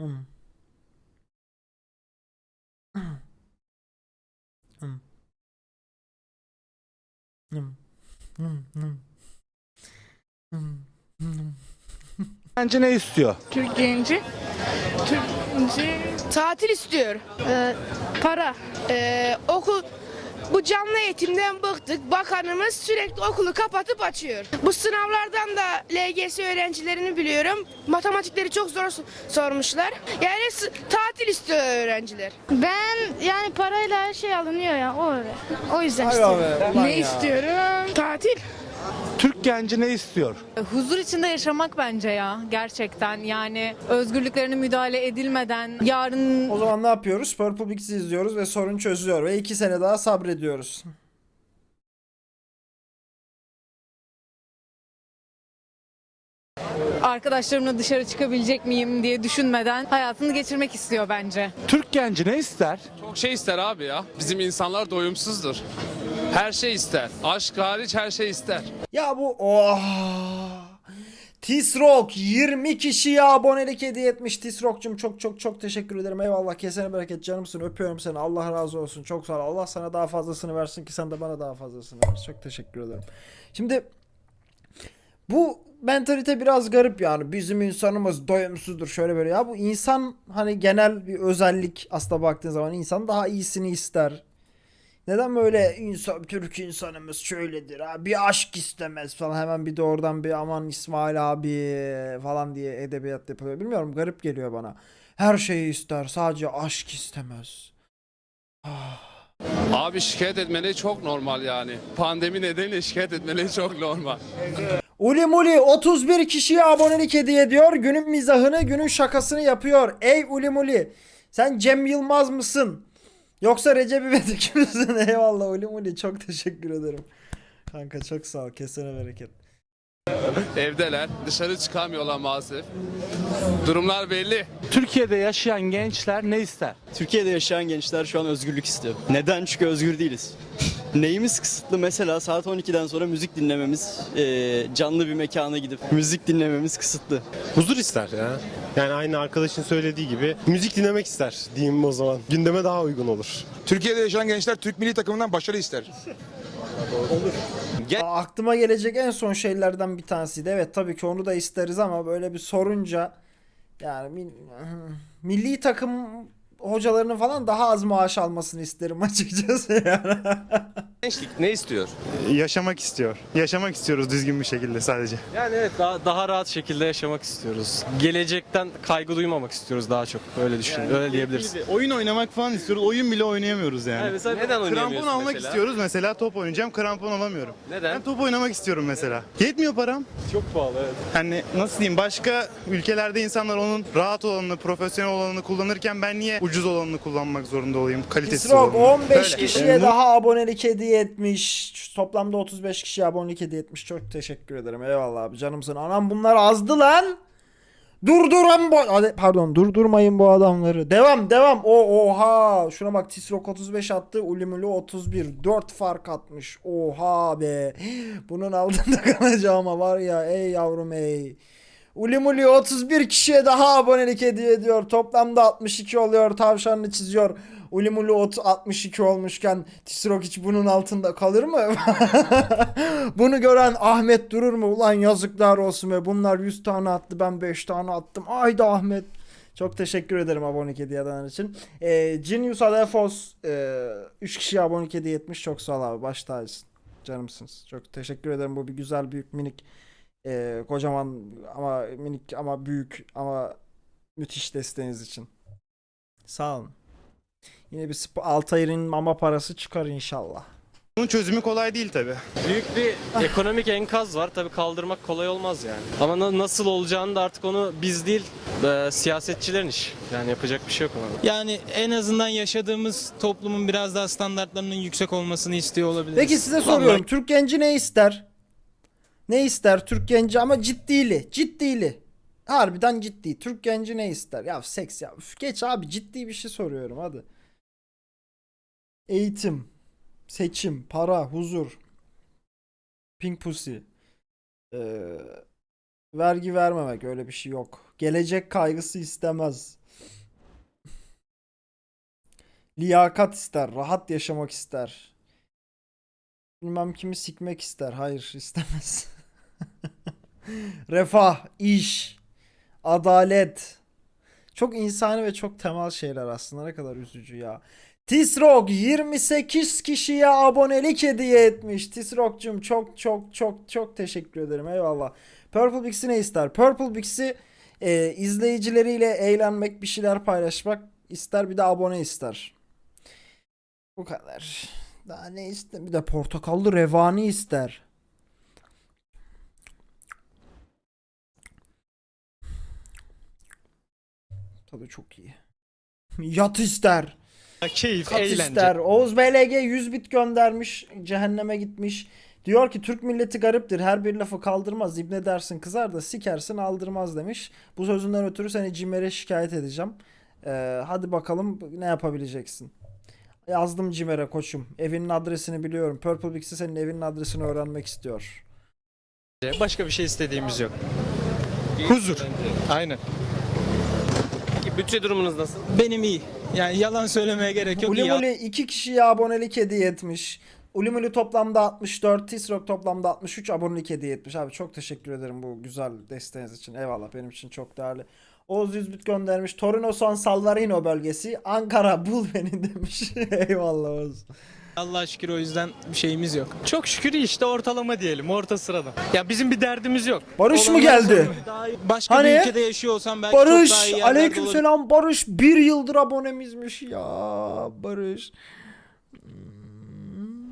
Hmm. Hmm. Hmm. Hmm. Hmm. Hmm. Hmm. Bence ne istiyor? Türk genci. Türk genci. Tatil istiyor. Ee, para. Ee, okul bu canlı eğitimden bıktık. Bakanımız sürekli okulu kapatıp açıyor. Bu sınavlardan da LGS öğrencilerini biliyorum. Matematikleri çok zor sormuşlar. Yani tatil istiyor öğrenciler. Ben yani parayla her şey alınıyor ya o öyle. O yüzden Hay istiyorum. ulan ne ya. istiyorum? Tatil. Türk genci ne istiyor? Huzur içinde yaşamak bence ya gerçekten yani özgürlüklerine müdahale edilmeden yarın O zaman ne yapıyoruz? Purple Bix'i izliyoruz ve sorun çözülüyor ve iki sene daha sabrediyoruz. arkadaşlarımla dışarı çıkabilecek miyim diye düşünmeden hayatını geçirmek istiyor bence. Türk genci ne ister? Çok şey ister abi ya. Bizim insanlar doyumsuzdur. Her şey ister. Aşk hariç her şey ister. Ya bu oh. Tisrock 20 kişiye abonelik hediye etmiş. Tisrock'cum çok çok çok teşekkür ederim. Eyvallah kesene bereket canımsın. Öpüyorum seni. Allah razı olsun. Çok sağ ol. Allah sana daha fazlasını versin ki sen de bana daha fazlasını ver. Çok teşekkür ederim. Şimdi bu mentalite biraz garip yani. Bizim insanımız doyumsuzdur şöyle böyle. Ya bu insan hani genel bir özellik aslında baktığın zaman insan daha iyisini ister. Neden böyle insan, Türk insanımız şöyledir ha bir aşk istemez falan hemen bir de oradan bir aman İsmail abi falan diye edebiyat yapılıyor. Bilmiyorum garip geliyor bana. Her şeyi ister sadece aşk istemez. Ah. Abi şikayet etmeleri çok normal yani. Pandemi nedeniyle şikayet etmeleri çok normal. Uli Muli 31 kişiye abonelik hediye ediyor. Günün mizahını, günün şakasını yapıyor. Ey Uli Muli. Sen Cem Yılmaz mısın? Yoksa Recep İvedik misin? Eyvallah Uli Muli. Çok teşekkür ederim. Kanka çok sağ ol. Kesene bereket. Evdeler. Dışarı çıkamıyorlar maalesef. Durumlar belli. Türkiye'de yaşayan gençler ne ister? Türkiye'de yaşayan gençler şu an özgürlük istiyor. Neden? Çünkü özgür değiliz. Neyimiz kısıtlı? Mesela saat 12'den sonra müzik dinlememiz, eee, canlı bir mekana gidip müzik dinlememiz kısıtlı. Huzur ister ya. Yani aynı arkadaşın söylediği gibi müzik dinlemek ister diyeyim o zaman. Gündeme daha uygun olur. Türkiye'de yaşayan gençler Türk milli takımından başarı ister. Aa, aklıma gelecek en son şeylerden bir tanesiydi. Evet tabii ki onu da isteriz ama böyle bir sorunca yani mil- milli takım hocalarının falan daha az maaş almasını isterim açıkçası yani. Gençlik ne istiyor? Yaşamak istiyor. Yaşamak istiyoruz düzgün bir şekilde sadece. Yani evet daha, daha rahat şekilde yaşamak istiyoruz. Gelecekten kaygı duymamak istiyoruz daha çok. Öyle düşün. öyle diyebiliriz. Oyun oynamak falan istiyoruz. Oyun bile oynayamıyoruz yani. Yani mesela neden oynayamıyorsun Krampon almak mesela? istiyoruz mesela top oynayacağım krampon alamıyorum. Neden? Ben top oynamak istiyorum mesela. Yetmiyor param. Çok pahalı evet. Hani nasıl diyeyim başka ülkelerde insanlar onun rahat olanını, profesyonel olanını kullanırken ben niye ucuz olanını kullanmak zorunda olayım? Kalitesiz İsrok olanını. 15 Böyle. kişiye daha abonelik hediye etmiş. Toplamda 35 kişiye abonelik hediye etmiş. Çok teşekkür ederim. Eyvallah abi canımsın. Anam bunlar azdı lan. Durduran bu pardon durdurmayın bu adamları. Devam devam. O oha. Şuna bak Tisrok 35 attı. Ulimulu 31. 4 fark atmış. Oha be. Bunun altında kalacağıma var ya ey yavrum ey. Ulimuli 31 kişiye daha abonelik hediye ediyor. Toplamda 62 oluyor. Tavşanını çiziyor. Ulimuli ot 62 olmuşken Tisrok hiç bunun altında kalır mı? Bunu gören Ahmet durur mu? Ulan yazıklar olsun be. Bunlar 100 tane attı. Ben 5 tane attım. Ayda Ahmet. Çok teşekkür ederim abonelik hediye edenler için. Ee, Genius Adefos e, 3 kişiye abonelik hediye etmiş. Çok sağ ol abi. Baş tacısın. Canımsınız. Çok teşekkür ederim. Bu bir güzel büyük minik ee, kocaman ama minik ama büyük ama müthiş desteğiniz için. Sağ olun. Yine bir Altayır'ın mama parası çıkar inşallah. Bunun çözümü kolay değil tabi. Büyük bir ekonomik enkaz var. Tabii kaldırmak kolay olmaz yani. Ama na- nasıl olacağını da artık onu biz değil e, siyasetçilerin iş. Yani yapacak bir şey yok ona. Yani en azından yaşadığımız toplumun biraz daha standartlarının yüksek olmasını istiyor olabiliriz. Peki size soruyorum. Türk genci ne ister? Ne ister Türk genci ama ciddili. Ciddili. Harbiden ciddi. Türk genci ne ister? Ya seks ya. Üf, geç abi ciddi bir şey soruyorum hadi. Eğitim. Seçim. Para. Huzur. Pink pussy. Ee, vergi vermemek öyle bir şey yok. Gelecek kaygısı istemez. Liyakat ister. Rahat yaşamak ister. Bilmem kimi sikmek ister. Hayır istemez. Refah, iş, adalet. Çok insani ve çok temel şeyler aslında. Ne kadar üzücü ya. Tisrok 28 kişiye abonelik hediye etmiş. Tisrok'cum çok çok çok çok teşekkür ederim. Eyvallah. Purple Bix'i ne ister? Purple Bix'i e, izleyicileriyle eğlenmek, bir şeyler paylaşmak ister. Bir de abone ister. Bu kadar. Daha ne ister? Bir de portakallı revani ister. Tadı çok iyi. Yat ister. Keyif, Kat ister. Oğuz BLG 100 bit göndermiş. Cehenneme gitmiş. Diyor ki Türk milleti gariptir. Her bir lafı kaldırmaz. İbne dersin kızar da sikersin aldırmaz demiş. Bu sözünden ötürü seni Cimer'e şikayet edeceğim. Ee, hadi bakalım ne yapabileceksin. Yazdım Cimer'e koçum. Evinin adresini biliyorum. Purple Bix'i senin evinin adresini öğrenmek istiyor. Başka bir şey istediğimiz yok. Huzur. Aynen. Bütçe durumunuz nasıl? Benim iyi. Yani yalan söylemeye gerek yok. Ulimuli 2 kişiye abonelik hediye etmiş. Ulimuli toplamda 64, Tisrok toplamda 63 abonelik hediye etmiş. Abi çok teşekkür ederim bu güzel desteğiniz için. Eyvallah benim için çok değerli. Oğuz Yüzbit göndermiş. Torino San Salvarino bölgesi. Ankara bul beni demiş. Eyvallah Oğuz. Allah'a şükür o yüzden bir şeyimiz yok. Çok şükür işte ortalama diyelim, orta sırada. Ya bizim bir derdimiz yok. Barış mı Olanlar geldi? sonra daha iyi- Başka Hani? bir ülkede yaşıyor olsam belki çok daha iyi Barış. yerlerde Aleykümselam Barış. Bir yıldır abonemizmiş ya. Barış. Hmm.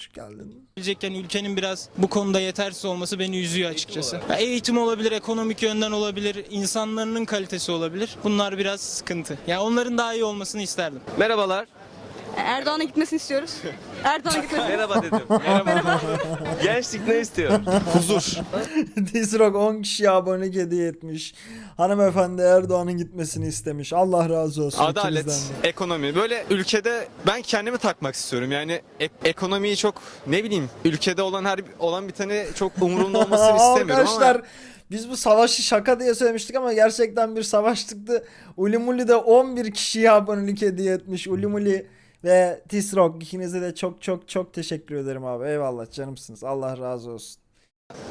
Hoş geldin. olabilecekken ülkenin biraz bu konuda yetersiz olması beni üzüyor açıkçası. Ya eğitim olabilir, ekonomik yönden olabilir, insanların kalitesi olabilir. Bunlar biraz sıkıntı. Yani onların daha iyi olmasını isterdim. Merhabalar. Erdoğan'a gitmesini istiyoruz. Erdoğan'a gitmesini Merhaba dedim. Merhaba. Gençlik ne istiyor? Huzur. Disrock 10 kişiye abonelik hediye etmiş. Hanımefendi Erdoğan'ın gitmesini istemiş. Allah razı olsun. Adalet, ikinizden de. ekonomi. Böyle ülkede ben kendimi takmak istiyorum. Yani ek- ekonomiyi çok ne bileyim ülkede olan her olan biteni çok umurumda olmasını istemiyorum Arkadaşlar ama biz bu savaşı şaka diye söylemiştik ama gerçekten bir savaş çıktı. Ulimuli de 11 kişiye abonelik hediye etmiş. Ulimuli ve Tisrock ikinize de çok çok çok teşekkür ederim abi. Eyvallah canımsınız. Allah razı olsun.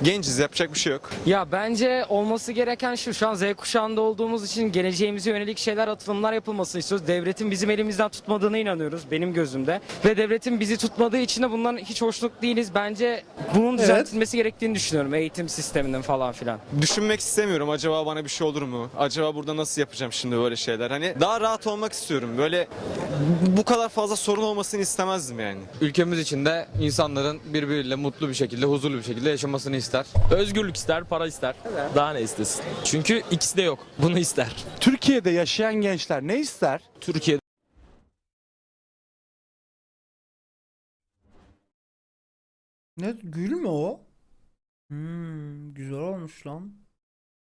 Genciz yapacak bir şey yok. Ya bence olması gereken şu şu an Z kuşağında olduğumuz için geleceğimize yönelik şeyler atılımlar yapılmasını istiyoruz. Devletin bizim elimizden tutmadığına inanıyoruz benim gözümde. Ve devletin bizi tutmadığı için de bundan hiç hoşnut değiliz. Bence bunun düzeltilmesi gerektiğini düşünüyorum eğitim sisteminin falan filan. Düşünmek istemiyorum. Acaba bana bir şey olur mu? Acaba burada nasıl yapacağım şimdi böyle şeyler? Hani daha rahat olmak istiyorum. Böyle bu kadar fazla sorun olmasını istemezdim yani. Ülkemiz içinde insanların birbiriyle mutlu bir şekilde, huzurlu bir şekilde yaşamasını ister. Özgürlük ister, para ister. Daha ne istesin? Çünkü ikisi de yok. Bunu ister. Türkiye'de yaşayan gençler ne ister? Türkiye'de Ne gül mü o? Hmm, güzel olmuş lan.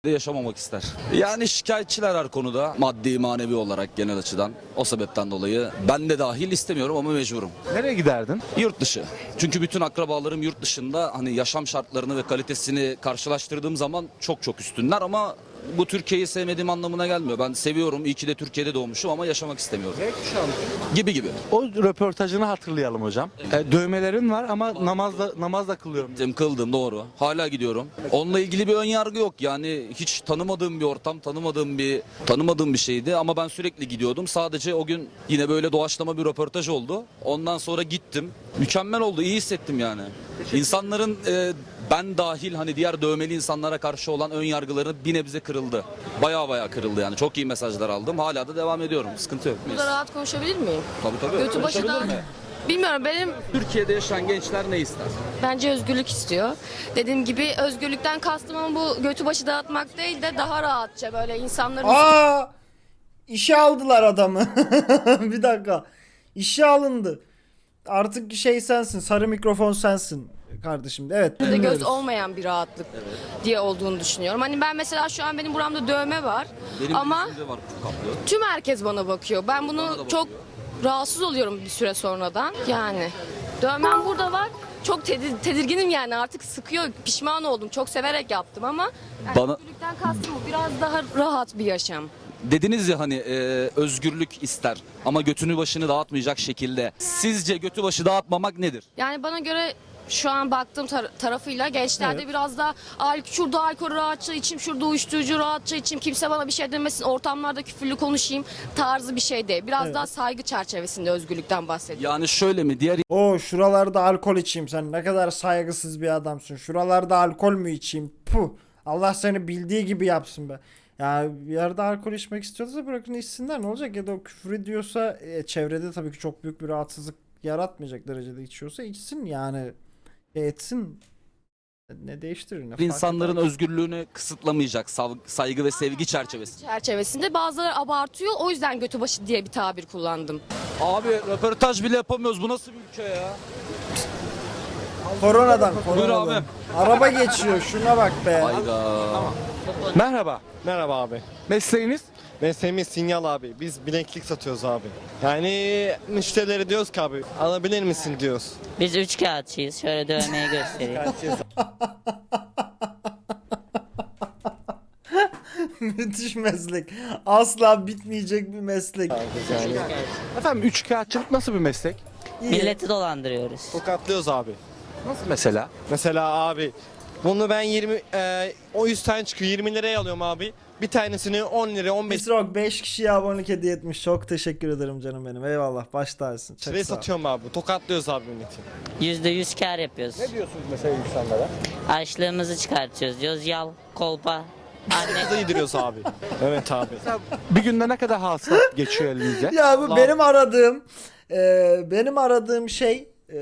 Yaşamamak ister. Yani şikayetçiler her konuda maddi manevi olarak genel açıdan. O sebepten dolayı ben de dahil istemiyorum ama mecburum. Nereye giderdin? Yurt dışı. Çünkü bütün akrabalarım yurt dışında hani yaşam şartlarını ve kalitesini karşılaştırdığım zaman çok çok üstünler ama bu Türkiye'yi sevmediğim anlamına gelmiyor. Ben seviyorum. İyi ki de Türkiye'de doğmuşum ama yaşamak istemiyorum. Gibi gibi. O röportajını hatırlayalım hocam. E, dövmelerin var ama namazda namaz da kılıyorum. Gittim, kıldım doğru. Hala gidiyorum. Onunla ilgili bir ön yargı yok. Yani hiç tanımadığım bir ortam, tanımadığım bir tanımadığım bir şeydi ama ben sürekli gidiyordum. Sadece o gün yine böyle doğaçlama bir röportaj oldu. Ondan sonra gittim. Mükemmel oldu. iyi hissettim yani. İnsanların e, ben dahil hani diğer dövmeli insanlara karşı olan ön yargıları bir nebze kırıldı. Baya baya kırıldı yani. Çok iyi mesajlar aldım. Hala da devam ediyorum. Sıkıntı yok. Burada rahat konuşabilir miyim? Tabii tabii. Götü başı da- Konuşabilir mi? Bilmiyorum benim Türkiye'de yaşayan gençler ne ister? bence özgürlük istiyor. Dediğim gibi özgürlükten kastım ama bu götü başı dağıtmak değil de daha rahatça böyle insanların Aa! İşe aldılar adamı. bir dakika. İşe alındı. Artık şey sensin. Sarı mikrofon sensin kardeşim. Evet. göz olmayan bir rahatlık diye olduğunu düşünüyorum. Hani ben mesela şu an benim buramda dövme var Benim ama var tüm herkes bana bakıyor. Ben bunu çok rahatsız oluyorum bir süre sonradan. Yani dövmem burada var. Çok tedir- tedirginim yani artık sıkıyor. Pişman oldum. Çok severek yaptım ama yani Bana- özgürlükten kastım bu. Biraz daha rahat bir yaşam. dediniz ya hani e, özgürlük ister ama götünü başını dağıtmayacak şekilde. Sizce götü başı dağıtmamak nedir? Yani bana göre şu an baktığım tar- tarafıyla gençlerde Evet. biraz da al şurada alkol rahatça içeyim, şurada uyuşturucu rahatça içeyim, kimse bana bir şey demesin, ortamlarda küfürlü konuşayım tarzı bir şey değil. Biraz Evet. daha saygı çerçevesinde özgürlükten bahsediyorum. Yani şöyle mi diğer O şuralarda alkol içeyim sen ne kadar saygısız bir adamsın. Şuralarda alkol mü içeyim? Puh. Allah seni bildiği gibi yapsın be. Ya bir yerde alkol içmek istiyorsa bırakın içsinler ne olacak ya da o küfür ediyorsa e, çevrede tabii ki çok büyük bir rahatsızlık yaratmayacak derecede içiyorsa içsin yani E, etsin. Ne değiştirir ne fark insanların eder? özgürlüğünü kısıtlamayacak sav- saygı ve sevgi çerçevesi. Çerçevesinde bazıları abartıyor. O yüzden götü başı diye bir tabir kullandım. Abi röportaj bile yapamıyoruz. Bu nasıl bir ülke ya? Koronadan Buyur koronadan. abi. Araba geçiyor şuna bak be. Hayda. Merhaba. Merhaba abi. Mesleğiniz? Mesleğimiz sinyal abi. Biz bileklik satıyoruz abi. Yani müşterilere diyoruz ki abi alabilir misin diyoruz. Biz üç kağıtçıyız. Şöyle dövmeyi göstereyim. Müthiş meslek. Asla bitmeyecek bir meslek. Efendim üçkağıtçılık nasıl bir meslek? İyi. Milleti dolandırıyoruz. Tokatlıyoruz abi. Nasıl mesela? Mesela abi bunu ben 20 e, o 100 tane çıkıyor 20 liraya alıyorum abi. Bir tanesini 10 liraya 15 Miss Rock 5 kişiye abonelik hediye etmiş. Çok teşekkür ederim canım benim. Eyvallah. Baş tacısın. Çok liraya sağ ol. satıyorum abi. Tokatlıyoruz abi milleti. Yüzde yüz kar yapıyoruz. diyorsunuz mesela insanlara? Açlığımızı çıkartıyoruz. Diyoruz yal, kolpa. Anne Kızı yediriyoruz abi. evet abi. Bir günde ne kadar hasılat geçiyor elinize? Ya bu Allah. benim aradığım e, benim aradığım şey e,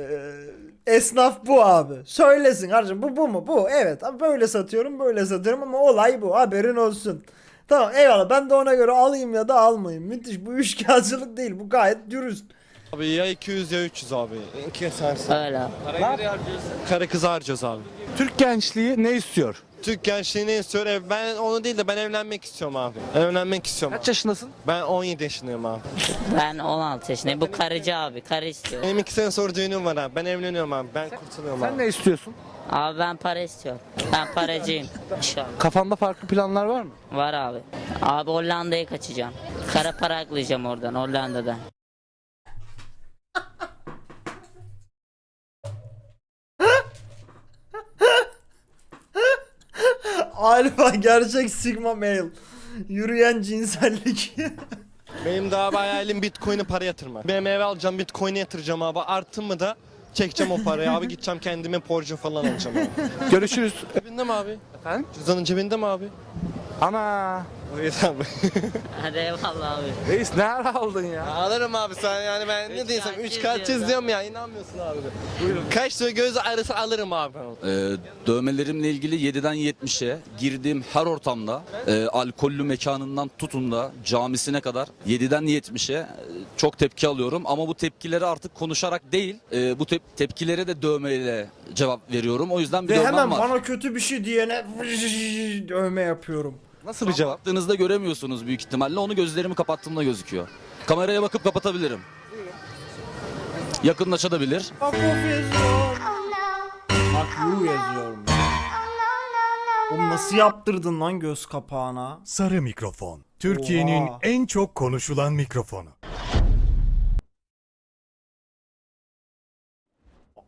esnaf bu abi. Söylesin kardeşim bu bu mu? Bu. Evet. Abi böyle satıyorum böyle satıyorum ama olay bu. Haberin olsun. Tamam eyvallah ben de ona göre alayım ya da almayayım. Müthiş bu üçkağıtçılık değil bu gayet dürüst. Abi ya 200 ya 300 abi. İki sensin. öyle. Karı kızı harcıyoruz abi. Türk gençliği ne istiyor? Türk gençliği ne istiyor? Ev- Ben onu değil de ben evlenmek istiyorum abi. Evlenmek istiyorum. Kaç yaşındasın? Ben 17 yaşındayım abi. Ben 16 yaşındayım. Bu karıcı abi. Karı istiyor. Benim iki sene sonra düğünüm var abi. Ben evleniyorum abi. Ben kurtuluyorum abi. Sen ne istiyorsun? Abi ben para istiyorum. Ben paracıyım. İnşallah. Kafanda farklı planlar var mı? Var abi. Abi Hollanda'ya kaçacağım. Kara para aklayacağım oradan Hollanda'dan. Alfa gerçek sigma male. Yürüyen cinsellik. Benim daha bir hayalim Bitcoin'e para yatırmak. Benim eve alacağım Bitcoin'e yatıracağım abi. Arttı mı da çekeceğim o parayı abi. Gideceğim kendime Porsche falan alacağım abi. Görüşürüz. Cebinde mi abi? Efendim? Cüzdanın cebinde mi abi? Ana. Evet abi. Hadi eyvallah abi. Reis ne ara aldın ya? Alırım abi sen yani ben ne Üç diyorsam kağıt 3 çiz kağıt diyorsun. çiziyorum ya inanmıyorsun abi. Buyurun. Kaç lira göz arası alırım abi. Ee, dövmelerimle ilgili 7'den 70'e girdiğim her ortamda e, alkollü mekanından tutun da camisine kadar 7'den 70'e e, çok tepki alıyorum. Ama bu tepkileri artık konuşarak değil e, bu tep- tepkilere de dövmeyle cevap veriyorum. O yüzden bir Ve dövmem hemen var. bana kötü bir şey diyene dövme yapıyorum. Nasıl bir cevap? Baktığınızda göremiyorsunuz büyük ihtimalle. Onu gözlerimi kapattığımda gözüküyor. Kameraya bakıp kapatabilirim. Yakınlaşabilir. Fuck off yazıyor. Fuck you yazıyorum. Oğlum nasıl yaptırdın lan göz kapağına? Sarı mikrofon. Türkiye'nin Oha. en çok konuşulan mikrofonu.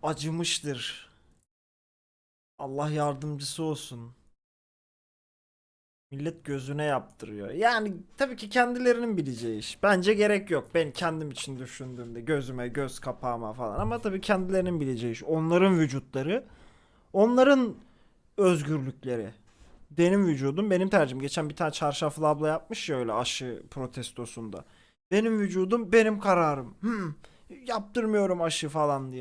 Acımıştır. Allah yardımcısı olsun. Millet gözüne yaptırıyor. Yani tabii ki kendilerinin bileceği iş. Bence gerek yok. Ben kendim için düşündüğümde gözüme, göz kapağıma falan. Ama tabii kendilerinin bileceği iş. Onların vücutları, onların özgürlükleri. Benim vücudum, benim tercihim. Geçen bir tane çarşaflı abla yapmış ya öyle aşı protestosunda. Benim vücudum, benim kararım. Hmm, yaptırmıyorum aşı falan diye.